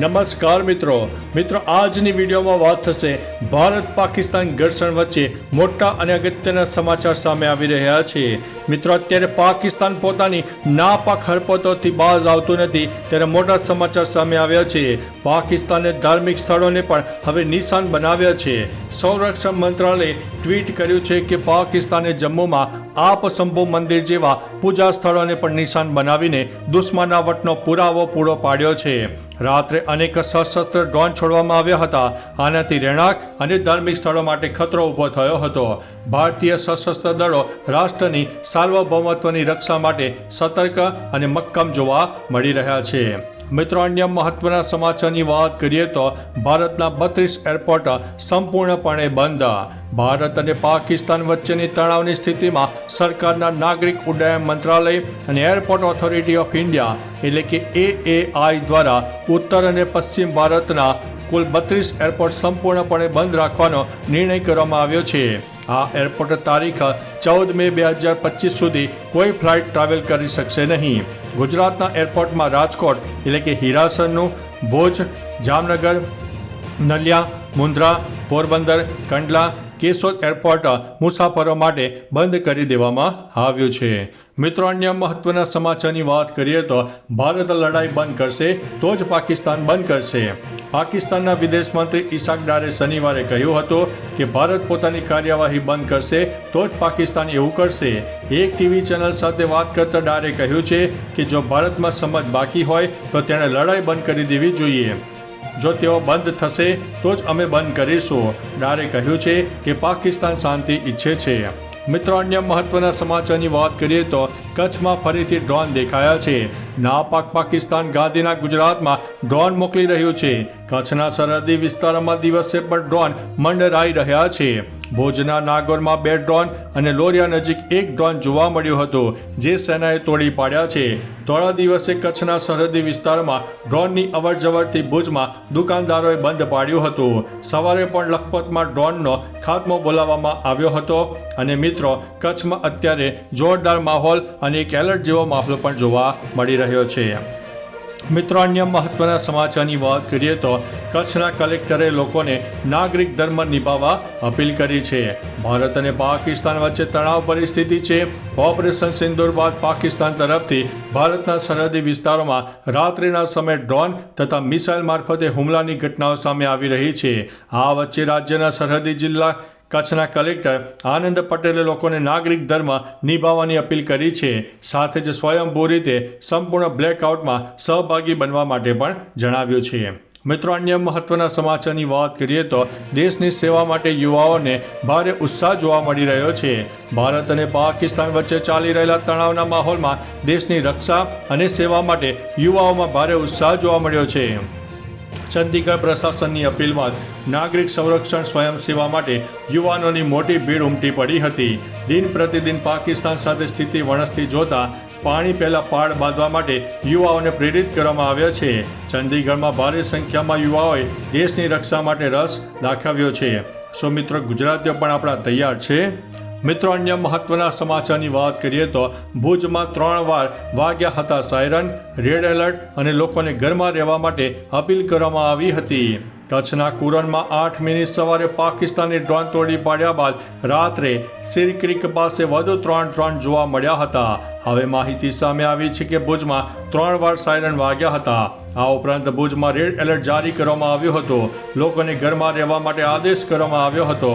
નમસ્કાર મિત્રો. મિત્રો, આજની વિડીયોમાં વાત થશે ભારત પાકિસ્તાન ઘર્ષણ વચ્ચે મોટા અને અગત્યના સમાચાર સામે આવી રહ્યા છે. મિત્રો, અત્યારે પાકિસ્તાન પોતાની નાપાક હરપતોથી બાજ આવતું નથી, ત્યારે મોટા સમાચાર સામે આવ્યા છે. પાકિસ્તાને ધાર્મિક સ્થળોને પણ હવે નિશાન બનાવ્યા છે. સંરક્ષણ મંત્રાલયે ટ્વીટ કર્યું છે કે પાકિસ્તાને જમ્મુમાં આપ શંભુ મંદિર જેવા પૂજા સ્થળોને પણ નિશાન બનાવીને દુશ્મનાવટનો પુરાવો પૂરો પાડ્યો છે. રાત્રે અનેક સશસ્ત્ર ડ્રોન છોડવામાં આવ્યા હતા. આનાથી રહેણાંક અને ધાર્મિક સ્થળો માટે ખતરો ઊભો થયો હતો. ભારતીય સશસ્ત્ર દળો રાષ્ટ્રની સાર્વભૌમત્વની રક્ષા માટે સતર્ક અને મક્કમ જોવા મળી રહ્યા છે. મિત્રો, અન્ય મહત્વના સમાચારની વાત કરીએ તો ભારતના બત્રીસ એરપોર્ટ સંપૂર્ણપણે બંધ. ભારત અને પાકિસ્તાન વચ્ચેની તણાવની સ્થિતિમાં સરકારના નાગરિક ઉડ્ડયન મંત્રાલય અને એરપોર્ટ ઓથોરિટી ઓફ ઇન્ડિયા, એટલે કે એએઆઈ દ્વારા ઉત્તર અને પશ્ચિમ ભારતના કુલ બત્રીસ એરપોર્ટ સંપૂર્ણપણે બંધ રાખવાનો નિર્ણય કરવામાં આવ્યો છે. આ એરપોર્ટ તારીખ ચૌદ મે બે હજાર પચીસ સુધી કોઈ ફ્લાઇટ ટ્રાવેલ કરી શકશે નહીં. ગુજરાતના એરપોર્ટમાં રાજકોટ એટલે કે હીરાસરનું ભોજ, જામનગર, નલિયા, મુન્દ્રા, પોરબંદર, કંડલા, કેશોદ એરપોર્ટ મુસાફરો માટે બંધ કરી દેવામાં આવ્યું છે. મિત્રો, અન્ય મહત્વના સમાચારની વાત કરીએ તો ભારત લડાઈ બંધ કરશે, તો જ પાકિસ્તાન બંધ કરશે. પાકિસ્તાનના વિદેશ મંત્રી ઈશાક ડારે શનિવારે કહ્યું હતું કે ભારત પોતાની કાર્યવાહી બંધ કરશે તો જ પાકિસ્તાન એવું કરશે. એક ટીવી ચેનલ સાથે વાત કરતા ડારે કહ્યું છે કે જો ભારતમાં સમજ બાકી હોય તો તેણે લડાઈ બંધ કરી દેવી જોઈએ. જો તેઓ બંધ થશે તો જ અમે બંધ કરીશું. ડારે કહ્યું છે કે પાકિસ્તાન શાંતિ ઈચ્છે છે. મિત્રો, અન્ય મહત્વના સમાચારની વાત કરીએ તો કચ્છમાં ફરીથી ડ્રોન દેખાયા છે. નાપાક પાકિસ્તાન ગાંધીના ગુજરાતમાં ડ્રોન મોકલી રહ્યું છે. કચ્છના સરહદી વિસ્તારોમાં દિવસે પણ ડ્રોન મંડરાઈ રહ્યા છે. ભુજના નાગોરમાં બે ડ્રોન અને લોરિયા નજીક એક ડ્રોન જોવા મળ્યું હતું, જે સેનાએ તોડી પાડ્યા છે. થોડા દિવસે કચ્છના સરહદી વિસ્તારમાં ડ્રોનની અવરજવરથી ભુજમાં દુકાનદારોએ બંધ પાડ્યું હતું. સવારે પણ લખપતમાં ડ્રોનનો ખાત્મો બોલાવવામાં આવ્યો હતો અને મિત્રો, કચ્છમાં અત્યારે જોરદાર માહોલ અને એક એલર્ટ જેવો માહોલ પણ જોવા મળી રહ્યો છે. મિત્રો, અન્ય મહત્વના સમાચારની વાત કરીએ તો કચ્છના કલેક્ટરે લોકોને નાગરિક ધર્મ નિભાવવા અપીલ કરી છે. ભારત અને પાકિસ્તાન વચ્ચે તણાવ પરિસ્થિતિ છે. ઓપરેશન સિંદૂર બાદ પાકિસ્તાન તરફથી ભારતના સરહદી વિસ્તારોમાં રાત્રિના સમયે ડ્રોન તથા મિસાઇલ મારફતે હુમલાની ઘટનાઓ સામે આવી રહી છે. આ વચ્ચે રાજ્યના સરહદી જિલ્લા કચ્છના કલેક્ટર આનંદ પટેલે લોકોને નાગરિક ધર્મ નિભાવવાની અપીલ કરી છે. સાથે જ સ્વયંભૂ રીતે સંપૂર્ણ બ્લેકઆઉટમાં સહભાગી બનવા માટે પણ જણાવ્યું છે. મિત્રો, અન્ય મહત્વના સમાચારની વાત કરીએ તો દેશની સેવા માટે યુવાઓને ભારે ઉત્સાહ જોવા મળી રહ્યો છે. ભારત અને પાકિસ્તાન વચ્ચે ચાલી રહેલા તણાવના માહોલમાં દેશની રક્ષા અને સેવા માટે યુવાઓમાં ભારે ઉત્સાહ જોવા મળ્યો છે. ચંદીગઢ પ્રશાસનની અપીલ બાદ નાગરિક સંરક્ષણ સ્વયંસેવા માટે યુવાનોની મોટી ભીડ ઉમટી પડી હતી. દિન પ્રતિદિન પાકિસ્તાન સાથે સ્થિતિ વણસતી જોતા પાણી પહેલા પાડ બાંધવા માટે યુવાઓને પ્રેરિત કરવામાં આવ્યા છે. ચંદીગઢમાં ભારે સંખ્યામાં યુવાઓએ દેશની રક્ષા માટે રસ દાખવ્યો છે. સો મિત્રો ગુજરાતીઓ પણ આપણા તૈયાર છે? મિત્રો, અન્ય મહત્વના સમાચારની વાત કરીએ તો ભુજમાં ત્રણ વાર વાગ્યા હતા સાયરન, રેડ એલર્ટ અને લોકોને ઘરમાં રહેવા માટે અપીલ કરવામાં આવી હતી. કચ્છના કુરનમાં આઠ મિનિટ સવારે પાકિસ્તાની ડ્રોન તોડી પાડ્યા બાદ રાત્રે સિર ક્રિક પાસે વધુ ત્રણ ડ્રોન જોવા મળ્યા હતા. હવે માહિતી સામે આવી છે કે ભુજમાં ત્રણ વાર સાયરન વાગ્યા હતા. આ ઉપરાંત ભુજમાં રેડ એલર્ટ જારી કરવામાં આવ્યો હતો. લોકોને ઘરમાં રહેવા માટે આદેશ કરવામાં આવ્યો હતો.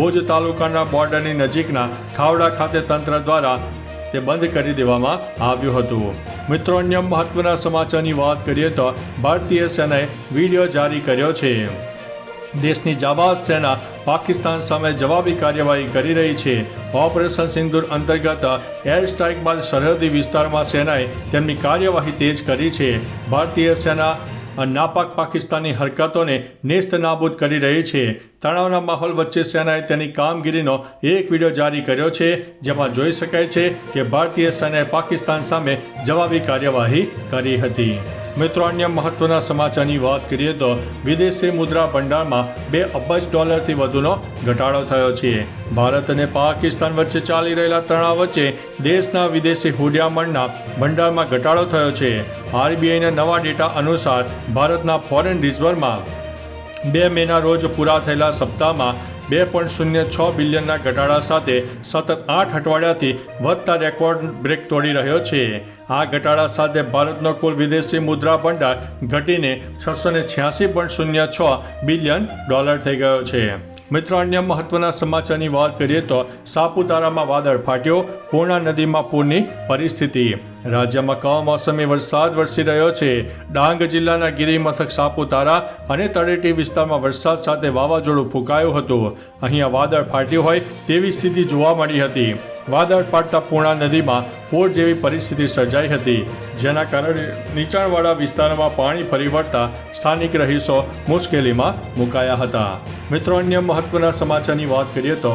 ભુજ તાલુકાના બોર્ડરની નજીકના ખાવડા ખાતે તંત્ર દ્વારા તે બંધ કરી દેવામાં આવ્યું હતું. મિત્રો, અન્ય મહત્વના સમાચારની વાત કરીએ તો ભારતીય સેનાએ વીડિયો જારી કર્યો છે. દેશની જાબાઝ સેના પાકિસ્તાન સામે જવાબી કાર્યવાહી કરી રહી છે. ઓપરેશન સિંદૂર અંતર્ગત એર સ્ટ્રાઇક બાદ સરહદી વિસ્તારમાં સેનાએ તેમની કાર્યવાહી તેજ કરી છે. ભારતીય સેના નાપાક પાકિસ્તાની હરકતોને નેસ્ત નાબૂદ કરી રહી છે. તણાવના માહોલ વચ્ચે સેનાએ તેની કામગીરીનો એક વીડિયો જારી કર્યો છે, જેમાં જોઈ શકાય છે કે ભારતીય સેનાએ પાકિસ્તાન સામે જવાબી કાર્યવાહી કરી હતી. મિત્રો, અન્ય મહત્વના સમાચારની વાત કરીએ તો વિદેશી મુદ્રા ભંડારમાં બે અબજ ડોલરથી વધુનો ઘટાડો થયો છે. ભારત અને પાકિસ્તાન વચ્ચે ચાલી રહેલા તણાવ વચ્ચે દેશના વિદેશી હુડિયામણના ભંડારમાં ઘટાડો થયો છે. આરબીઆઈના નવા ડેટા અનુસાર ભારતના ફોરેન રિઝર્વમાં બે મેના રોજ પૂરા થયેલા સપ્તાહમાં બે પોઈન્ટ શૂન્ય છ બિલિયનના ઘટાડા સાથે સતત આઠ અઠવાડિયાથી વધતા રેકોર્ડ બ્રેક તોડી રહ્યો છે. આ ઘટાડા સાથે ભારતનો કુલ વિદેશી મુદ્રા ભંડાર ઘટીને છસો ને છ્યાસી પોઈન્ટ શૂન્ય છ બિલિયન ડોલર થઈ ગયો છે. મિત્રો, અન્ય મહત્વના સમાચારની વાત કરીએ તો સાપુતારામાં વાદળ ફાટ્યો. પૂર્ણા નદીમાં પૂરની પરિસ્થિતિ. રાજ્યમાં કમોસમી વરસાદ વરસી રહ્યો છે. ડાંગ જિલ્લાના ગિરિમથક સાપુતારા અને તળેટી વિસ્તારમાં વરસાદ સાથે વાવાઝોડું ફૂંકાયું હતું. અહીંયા વાદળ ફાટ્યું હોય તેવી સ્થિતિ જોવા મળી હતી. વાદળ પાડતા પૂર્ણા નદીમાં પૂર જેવી પરિસ્થિતિ સર્જાઈ હતી. જેના કારણે નીચાણવાળા વિસ્તારોમાં પાણી ફરી વળતા સ્થાનિક રહીશો મુશ્કેલીમાં મુકાયા હતા. મિત્રો, અન્ય મહત્વના સમાચારની વાત કરીએ તો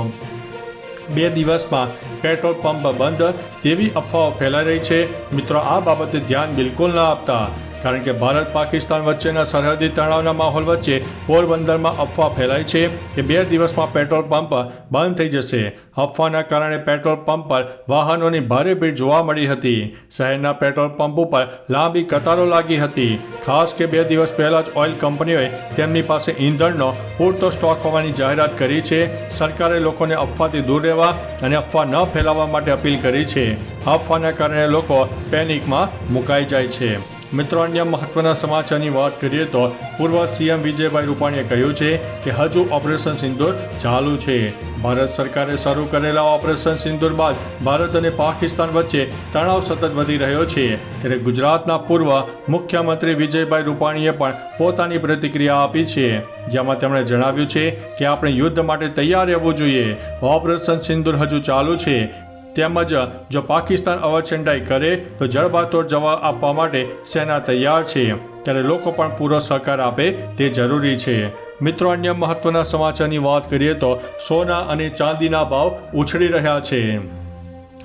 બે દિવસમાં પેટ્રોલ પંપ બંધ તેવી અફવાઓ ફેલાઈ રહી છે. મિત્રો, આ બાબતે ધ્યાન બિલકુલ ન આપતા કારણ કે ભારત પાકિસ્તાન વચ્ચેના સરહદી તણાવના માહોલ વચ્ચે પોરબંદરમાં અફવા ફેલાઈ છે કે બે દિવસમાં પેટ્રોલ પંપ બંધ થઈ જશે. અફવાના કારણે પેટ્રોલ પંપ પર વાહનોની ભારે ભીડ જોવા મળી હતી. શહેરના પેટ્રોલ પંપ ઉપર લાંબી કતારો લાગી હતી. ખાસ કે બે દિવસ પહેલાં જ ઓઇલ કંપનીઓએ તેમની પાસે ઈંધણનો પૂરતો સ્ટોક હોવાની જાહેરાત કરી છે. સરકારે લોકોને અફવાથી દૂર રહેવા અને અફવા ન ફેલાવવા માટે અપીલ કરી છે. અફવાના કારણે લોકો પેનિકમાં મુકાઈ જાય છે. મિત્રો, અન્ય મહત્વના સમાચારની વાત કરીએ તો પૂર્વ સીએમ વિજયભાઈ રૂપાણીએ કહ્યું છે કે હજુ ઓપરેશન સિંદૂર ચાલુ છે. ભારત સરકારે શરૂ કરેલા ઓપરેશન સિંદૂર બાદ ભારત અને પાકિસ્તાન વચ્ચે તણાવ સતત વધી રહ્યો છે. ત્યારે ગુજરાતના પૂર્વ મુખ્યમંત્રી વિજયભાઈ રૂપાણીએ પણ પોતાની પ્રતિક્રિયા આપી છે. જેમાં તેમણે જણાવ્યું છે કે આપણે યુદ્ધ માટે તૈયાર રહેવું જોઈએ. ઓપરેશન સિંદૂર હજુ ચાલુ છે. તેમજ જો પાકિસ્તાન અવચંડાઈ કરે, તો જડબાતોડ જવાબ આપવા માટે સેના તૈયાર છે. ત્યારે લોકો પણ પૂરો સહકાર આપે તે જરૂરી છે. મિત્રો, અન્ય મહત્વના સમાચારની વાત કરીએ તો સોના અને ચાંદીના ભાવ ઉછળી રહ્યા છે.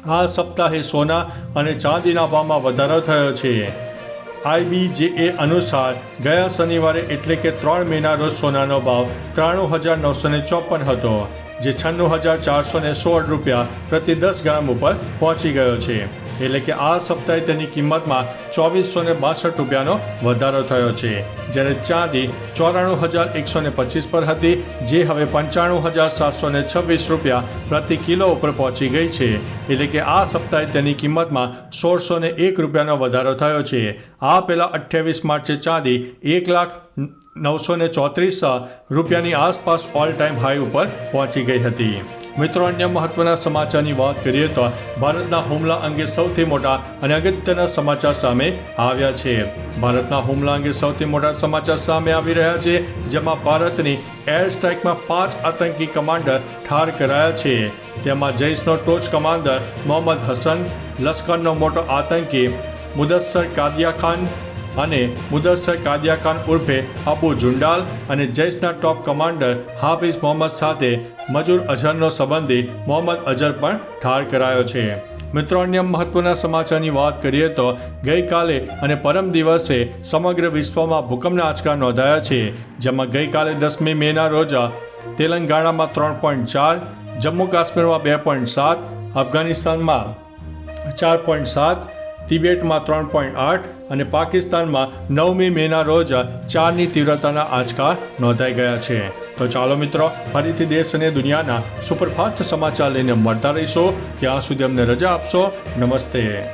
આ સપ્તાહે સોના અને ચાંદીના ભાવમાં વધારો થયો છે. આઈબીજેએ અનુસાર, ગયા શનિવારે એટલે કે ત્રણ મહિના રોજ સોનાનો ભાવ ત્રાણું હજાર નવસો ચોપન હતો. જે છન્નું હજાર ચારસો ને સોળ રૂપિયા પ્રતિ દસ ગ્રામ ઉપર પહોંચી ગયો છે. એટલે કે આ સપ્તાહે તેની કિંમતમાં ચોવીસો ને બાસઠ રૂપિયાનો વધારો થયો છે. જ્યારે ચાંદી ચોરાણું હજાર એકસો ને પચીસ પર હતી, જે હવે પંચાણું હજાર સાતસો ને છવ્વીસ રૂપિયા પ્રતિ કિલો ઉપર પહોંચી ગઈ છે. એટલે કે આ સપ્તાહે તેની કિંમતમાં સોળસો ને એક રૂપિયાનો વધારો થયો છે. આ પહેલાં અઠ્યાવીસ માર્ચે ચાંદી એક લાખ નવસો ને ચોત્રીસ રૂપિયાની આસપાસ ઓલ ટાઈમ હાઈ ઉપર પહોંચી ગઈ હતી. મિત્રો, અન્ય મહત્વના સમાચારની વાત કરીએ તો ભારતના હુમલા અંગે સૌથી મોટા અને અગત્યના સમાચાર સામે આવ્યા છે. ભારતના હુમલા અંગે સૌથી મોટા સમાચાર સામે આવી રહ્યા છે, જેમાં ભારતની એર સ્ટ્રાઇકમાં પાંચ આતંકી કમાન્ડર ઠાર કરાયા છે. તેમાં જૈશનો ટોચ કમાન્ડર મોહમ્મદ હસન, લશ્કરનો મોટો આતંકી મુદસ્સર કાદિયા ખાન અને મુદસ્સર કાદિયા ખાન ઉર્ફે અબુ જુંડાલ અને જૈશના ટોપ કમાન્ડર હાફિઝ મોહમ્મદ સાથે મજૂર અઝહરનો સંબંધી મોહમ્મદ અઝહર પણ ઠાર કરાયો છે. મિત્રો, અન્ય મહત્વના સમાચારની વાત કરીએ તો ગઈકાલે અને પરમ દિવસે સમગ્ર વિશ્વમાં ભૂકંપના આંચકા નોંધાયા છે, જેમાં ગઈકાલે દસમી મેના રોજ તેલંગાણામાં ત્રણ પોઈન્ટ ચાર, જમ્મુ કાશ્મીરમાં બે પોઈન્ટ સાત, અફઘાનિસ્તાનમાં ચાર પોઈન્ટ સાત તિબેટમાં ત્રણ પોઈન્ટ આઠ અને પાકિસ્તાનમાં નવમી મેના રોજ ચારની તીવ્રતાના આંચકા નોંધાઈ ગયા છે. તો ચાલો મિત્રો, ફરીથી દેશ અને દુનિયાના સુપરફાસ્ટ સમાચાર લઈને મળતા રહીશો. ત્યાં સુધી અમને રજા આપશો. નમસ્તે.